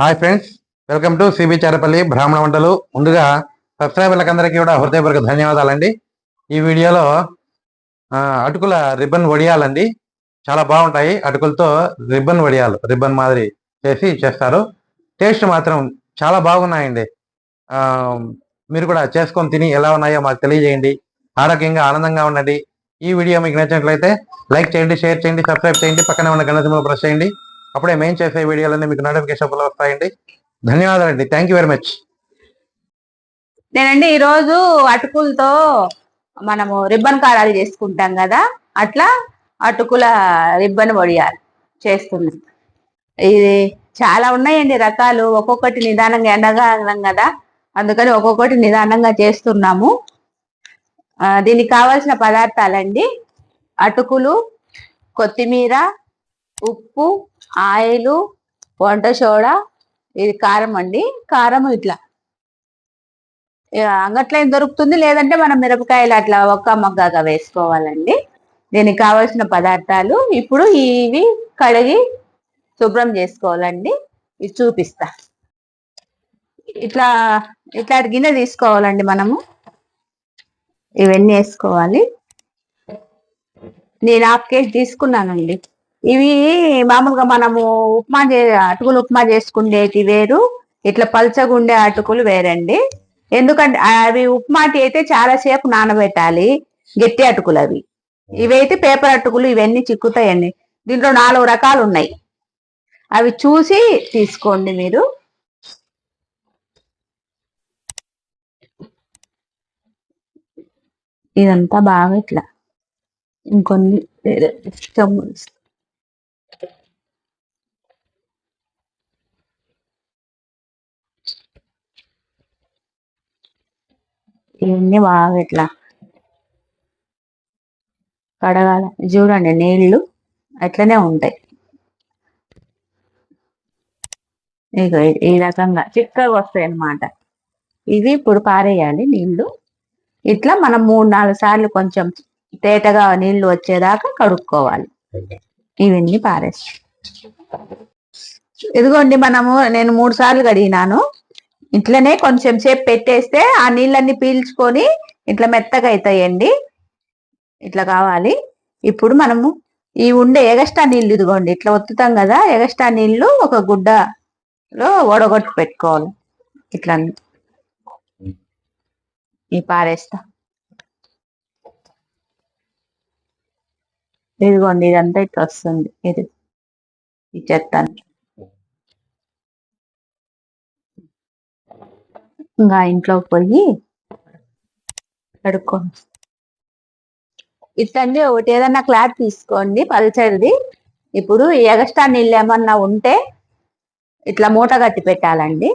Hi friends welcome to CB Charapalli బ్రాహ్మణ వంటలు ముందుగా సబ్స్క్రైబర్లకు అందరికీ కూడా హృదయపూర్వక ధన్యవాదాలండి. ఈ వీడియోలో అటుకుల రిబ్బన్ వడియాలండి. చాలా బాగుంటాయి. అటుకులతో రిబ్బన్ వడియాలు రిబ్బన్ మాదిరి చేసి చేస్తారు. టేస్ట్ మాత్రం చాలా బాగున్నాయండి. మీరు కూడా చేసుకొని తిని ఎలా ఉన్నాయో మాకు తెలియజేయండి. ఆరోగ్యంగా ఆనందంగా ఉండండి. ఈ వీడియో మీకు నచ్చినట్లయితే లైక్ చేయండి షేర్ చేయండి సబ్స్క్రైబ్ చేయండి. పక్కనే ఉన్న గణతంలో ప్రెస్ చేయండి. అప్పుడే మేము చేసే వీడియోలన్నీ మీకు నోటిఫికేషన్ వస్తాయండి. ధన్యవాదాలండి. థ్యాంక్ యూ వెరీ మచ్ నేనండి ఈరోజు అటుకులతో మనము రిబ్బన్ కారాలు చేసుకుంటాం కదా అట్లా అటుకుల రిబ్బన్ వడియాలు చేస్తున్నాం. ఇది చాలా ఉన్నాయండి రకాలు. ఒక్కొక్కటి నిదానంగా ఎండగాలం కదా అందుకని ఒక్కొక్కటి నిదానంగా చేస్తున్నాము. దీనికి కావాల్సిన పదార్థాలండి అటుకులు కొత్తిమీర ఉప్పు ఆయిలు వంట సోడా ఇది కారం అండి. కారం ఇట్లా. ఇక అంగట్లో ఏం దొరుకుతుంది? లేదంటే మనం మిరపకాయలు అట్లా ఒక్క మగ్గగా వేసుకోవాలండి. దీనికి కావాల్సిన పదార్థాలు ఇప్పుడు ఇవి కడిగి శుభ్రం చేసుకోవాలండి. ఇది చూపిస్తా. ఇట్లా ఇట్లా గిన్నె తీసుకోవాలండి మనము. ఇవన్నీ వేసుకోవాలి. నేను హాఫ్ కేజీ తీసుకున్నానండి. ఇవి మామూలుగా మనము ఉప్మా చే అటుకులు ఉప్మా చేసుకునేటి వేరు ఇట్లా పల్చగుండే అటుకులు వేరండి. ఎందుకంటే అవి ఉప్మాటి అయితే చాలా సేపు నానబెట్టాలి గట్టి అటుకులు అవి. ఇవైతే పేపర్ అటుకులు ఇవన్నీ చిక్కుతాయండి. దీంట్లో నాలుగు రకాలు ఉన్నాయి. అవి చూసి తీసుకోండి మీరు. ఇదంతా బాగా ఇట్లా ఇంకొన్ని వేరే చెమ్ములు ఇవన్నీ బాగా ఇట్లా కడగాల. చూడండి నీళ్ళు అట్లనే ఉంటాయి. ఇగో ఈ- ఈ రకంగా చిక్కగా వస్తాయి అన్నమాట. ఇవి ఇప్పుడు పారేయాలి నీళ్ళు ఇట్లా మనం మూడు నాలుగు సార్లు కొంచెం తేటగా నీళ్ళు వచ్చేదాకా కడుక్కోవాలి. ఇవన్నీ పారేసి. ఇదిగోండి మనము నేను మూడు సార్లు కడిగినాను. ఇట్లనే కొంచెం సేపు పెట్టేస్తే ఆ నీళ్ళన్నీ పీల్చుకొని ఇట్లా మెత్తగా అవుతాయండి ఇట్లా కావాలి. ఇప్పుడు మనము ఈ ఉండే ఎగస్ట్రా నీళ్ళు ఇదిగోండి ఇట్లా ఒత్తుతాం కదా ఎగస్ట్రా నీళ్ళు ఒక గుడ్డలో వడగొట్టి పెట్టుకోవాలి. ఇట్లా ఈ పారేస్తా. ఇదిగోండి ఇదంతా ఇట్లా వస్తుంది. ఇది ఈ ఇంకా ఇంట్లోకి పోయి కడుక్కోండి ఇట్లండి ఒకటి ఏదన్నా క్లాత్ తీసుకోండి పల్చర్ది. ఇప్పుడు ఎగస్ట్రా నీళ్ళు ఏమన్నా ఉంటే ఇట్లా మూట కట్టి పెట్టాలండి.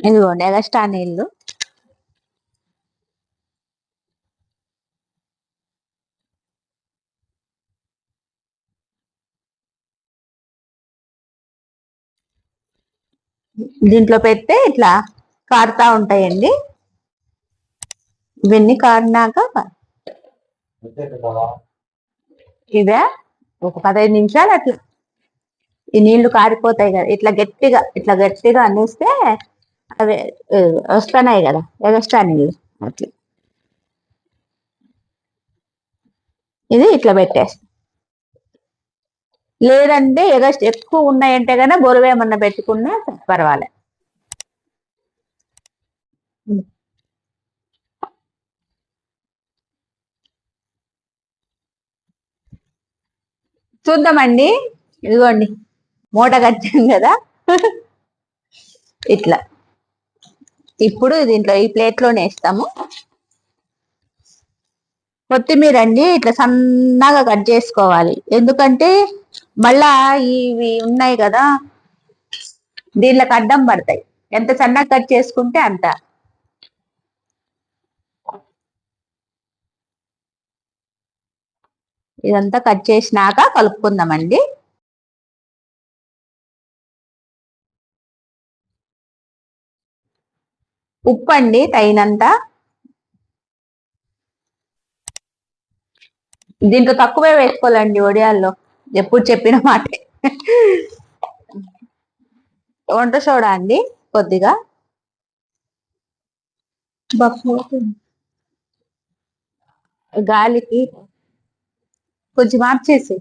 ఇదిగోండి ఎగస్ట్రా నీళ్ళు దీంట్లో పెడితే ఇట్లా కారుతా ఉంటాయండి. ఇవన్నీ కారినాక ఇవే ఒక పదహైదు నిమిషాలు అట్లా. ఈ నీళ్ళు కారిపోతాయి కదా ఇట్లా గట్టిగా ఇట్లా గట్టిగా అనేస్తే అవి వస్తున్నాయి కదా ఎగస్ట్రానిల్ అట్లా. ఇది ఇట్లా పెట్టేస్తా. లేదంటే ఎగస్ట్ ఎక్కువ ఉన్నాయంటే కనుక బొరువేమన్నా పెట్టుకున్నా పర్వాలే. చూద్దామండి. ఇదిగోండి. మూట కట్టాం కదా. ఇట్లా. ఇప్పుడు దీంట్లో ఈ ప్లేట్లోనే వేస్తాము. కొత్తిమీర అండి ఇట్లా సన్నగా కట్ చేసుకోవాలి. ఎందుకంటే మళ్ళా ఇవి ఉన్నాయి కదా దీంట్లోకి అడ్డం పడతాయి. ఎంత సన్నగా కట్ చేసుకుంటే అంత. ఇదంతా కట్ చేసినాక కలుపుకుందామండి. ఉప్పు అండి తగినంత. దీంట్లో తక్కువే వేసుకోవాలండి ఒడియాల్లో. ఎప్పుడు చెప్పిన మాట. వంట సోడా అండి కొద్దిగా. గాలికి కొంచెం మార్చేసి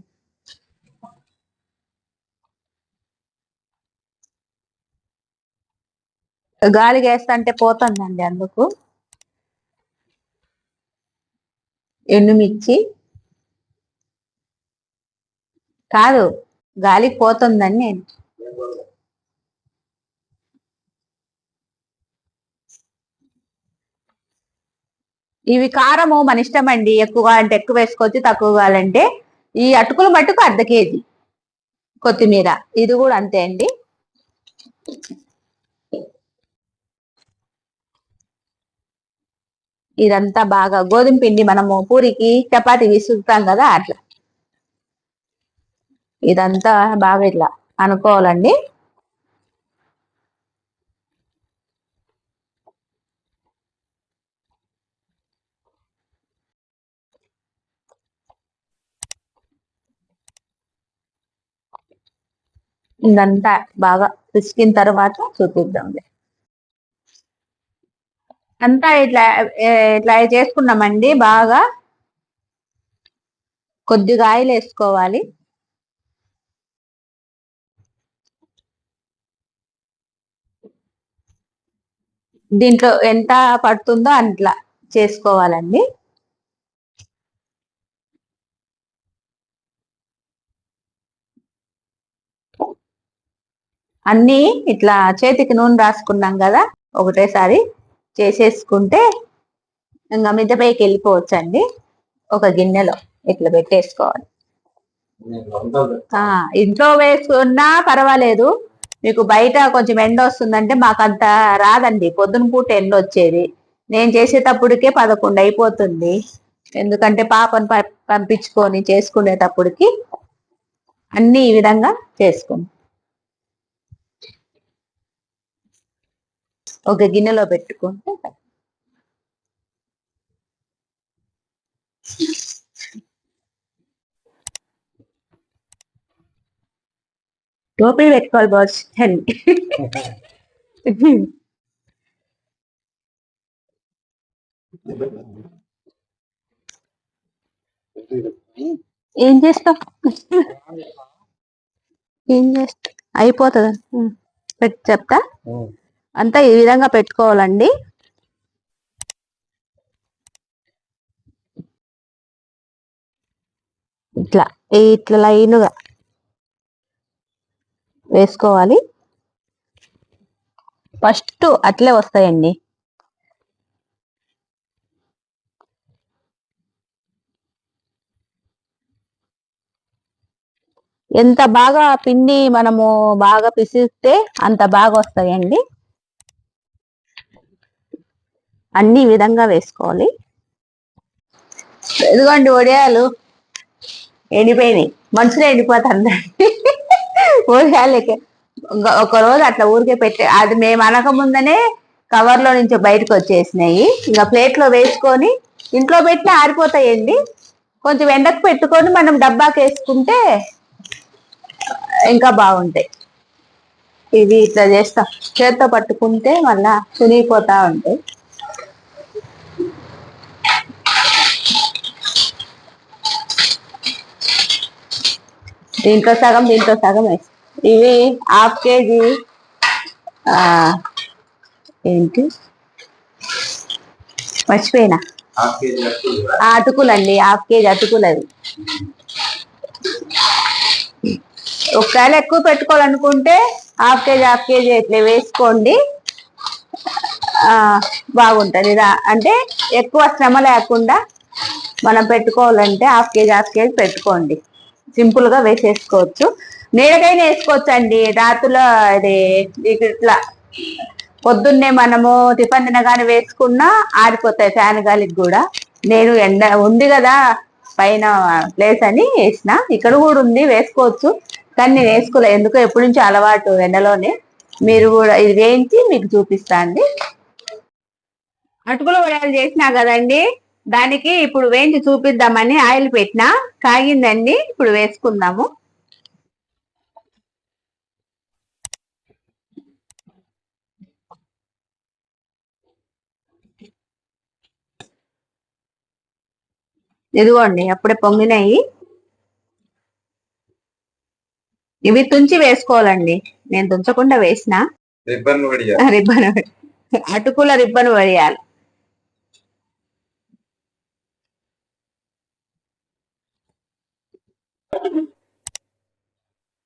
గాలి వేస్తంటే పోతుందండి అందుకు. ఎండుమిర్చి. కాదు గాలికి పోతుందని నేను. ఇవి కారము మన ఇష్టం అండి ఎక్కువగా అంటే ఎక్కువ వేసుకోవచ్చు తక్కువ కావాలంటే ఈ అటుకులు మట్టుకు అర్ధ కేజీ కొత్తిమీర. ఇది కూడా అంతే అండి. ఇదంతా బాగా గోధుమ పిండి మనము పూరికి చపాతి విసురుతాం కదా అట్లా. ఇదంతా బాగా ఇట్లా అనుకోవాలండి. ఇదంతా బాగా పిసికిన తర్వాత చూపిద్దాం. అంతా ఇట్లా ఇట్లా చేసుకున్నామండి బాగా. కొద్దిగా ఆయిల్ వేసుకోవాలి. దీంట్లో ఎంత పడుతుందో అట్లా చేసుకోవాలండి. అన్నీ ఇట్లా చేతికి నూనె రాసుకున్నాం కదా ఒకటేసారి. చేసేసుకుంటే ఇంకా మిద్దపైకి వెళ్ళిపోవచ్చండి. ఒక గిన్నెలో ఇట్లా పెట్టేసుకోవాలి. ఆ ఇంట్లో వేసుకున్నా పర్వాలేదు. మీకు బయట కొంచెం ఎండ వస్తుందంటే మాకు అంత రాదండి. పొద్దున పూట ఎండ వచ్చేది. నేను చేసేటప్పటికే పదకొండు అయిపోతుంది. ఎందుకంటే పాపను ప- పంపించుకొని చేసుకునేటప్పటికి అన్ని ఈ విధంగా చేసుకుంటాం. ఒక గిన్నెలో పెట్టుకుంటే టోపీ పెట్టుకోవాలి బాస్. అని. ఏం చేస్తాం ఏం చేస్తా అయిపోతుంది? చెప్తా? అంతా ఈ విధంగా పెట్టుకోవాలండి. ఇట్లా ఇట్లా లైన్గా వేసుకోవాలి. ఫస్ట్ అట్లే వస్తాయండి. ఎంత బాగా పిండి మనము బాగా పిసిస్తే అంత బాగా వస్తాయండి. అన్ని విధంగా వేసుకోవాలి. ఎదుగోండి ఒడియాలు ఎండిపోయినాయి. మనుషులు ఎండిపోతారు. వడియాలకి ఒక- ఒక రోజు అట్లా ఊరికే పెట్టి అది మేము అనక ముందనే నుంచి బయటకు వచ్చేసినాయి. ఇంకా ప్లేట్లో వేసుకొని ఇంట్లో పెట్టినా ఆరిపోతాయండి. కొంచెం ఎండకు పెట్టుకొని మనం డబ్బాకి వేసుకుంటే ఇంకా బాగుంటాయి. ఇది ఇట్లా చేస్తాం. చేత్తో పట్టుకుంటే మళ్ళా తునిగిపోతా ఉంటాయి. దీంట్లో సగం దీంట్లో సగం వేసి ఇవి హాఫ్ కేజీ ఏంటి? మర్చిపోయినా? ఆ అటుకులండి హాఫ్ కేజీ అటుకులు అవి. ఒకవేళ ఎక్కువ పెట్టుకోవాలనుకుంటే హాఫ్ కేజీ హాఫ్ కేజీ ఇట్లా వేసుకోండి. బాగుంటది. ఇదా అంటే ఎక్కువ శ్రమ లేకుండా మనం పెట్టుకోవాలంటే హాఫ్ కేజీ హాఫ్ కేజీ పెట్టుకోండి. సింపుల్గా వేసేసుకోవచ్చు. నీడకైనా వేసుకోవచ్చు అండి రాత్రిలో అది ఇట్లా పొద్దున్నే మనము టిఫన్ తినగానే వేసుకున్నా ఆరిపోతాయి ఫ్యాన్ గాలికి కూడా. నేను ఎండ ఉంది కదా పైన ప్లేస్ అని వేసిన. ఇక్కడ కూడా ఉంది వేసుకోవచ్చు. కానీ నేను వేసుకోలే. ఎందుకో ఎప్పటి నుంచి అలవాటు ఎండలోనే. మీరు కూడా ఇది వేయించి మీకు చూపిస్తా అండి. అటుకుల వడలు చేసినా కదండి. దానికి ఇప్పుడు వేయించి చూపిద్దామని ఆయిల్ పెట్టినా కాగిందండి ఇప్పుడు వేసుకుందాము. ఇదిగోండి అప్పుడే పొంగినాయి. ఇవి తుంచి వేసుకోవాలండి నేను తుంచకుండా వేసిన. రిబ్బన్ రిబ్బన్ అటుకుల రిబ్బన్ వేయాలి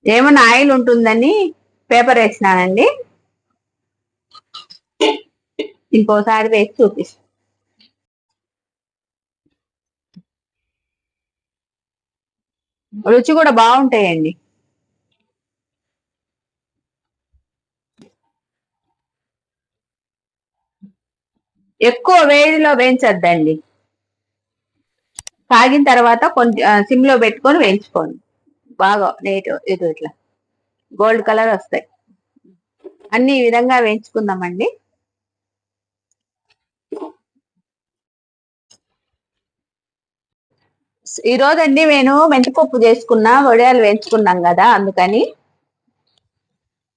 ఏమన్నా ఆయిల్ ఉంటుందని పేపర్ వేసినానండి. ఇంకోసారి వేసి చూపిస్తాను రుచి కూడా బాగుంటాయండి. ఎక్కువ వేడిలో వేయించద్దండి. కాగిన తర్వాత కొంచెం సిమ్లో పెట్టుకొని వేయించుకోండి. బాగా నేట్ ఇటు ఇట్లా. గోల్డ్ కలర్ వస్తాయి. అన్ని ఈ విధంగా వేయించుకుందామండి. ఈ రోజండి నేను మెంతిపప్పు చేసుకున్నా వడియాలు వేయించుకున్నాం కదా అందుకని.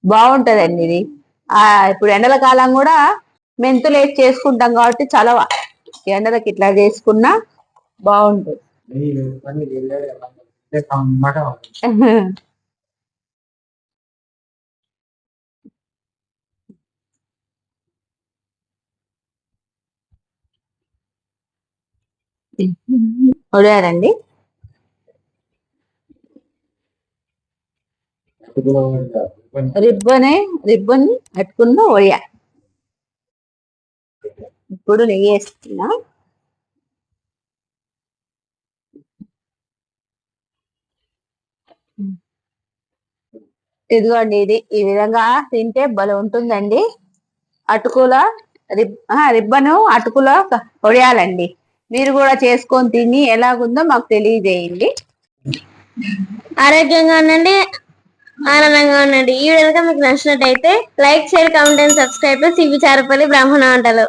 బాగుంటదండి ఇది. ఆ ఇప్పుడు ఎండల కాలం కూడా మెంతులు వేసి చేసుకుంటాం కాబట్టి చలవ ఎండలకి ఇట్లా చేసుకున్నా బాగుంటుంది. వడియాలండి రిబ్బనే రిబ్బన్ పెట్టుకున్న వడియా ఇప్పుడు నెయ్యి వేస్తున్నా ఇదిగోండి ఇది ఈ విధంగా తింటే భలే ఉంటుందండి. అటుకుల రిబ్ రిబ్బను అటుకుల ఒడియాలండి మీరు కూడా చేసుకొని తిని ఎలాగుందో మాకు తెలియజేయండి. ఆరోగ్యంగా ఉండండి ఆనందంగా ఉండండి. ఈ విధంగా మీకు నచ్చినట్టయితే like share comment and subscribe. CV Charapalli బ్రాహ్మణ వంటలు.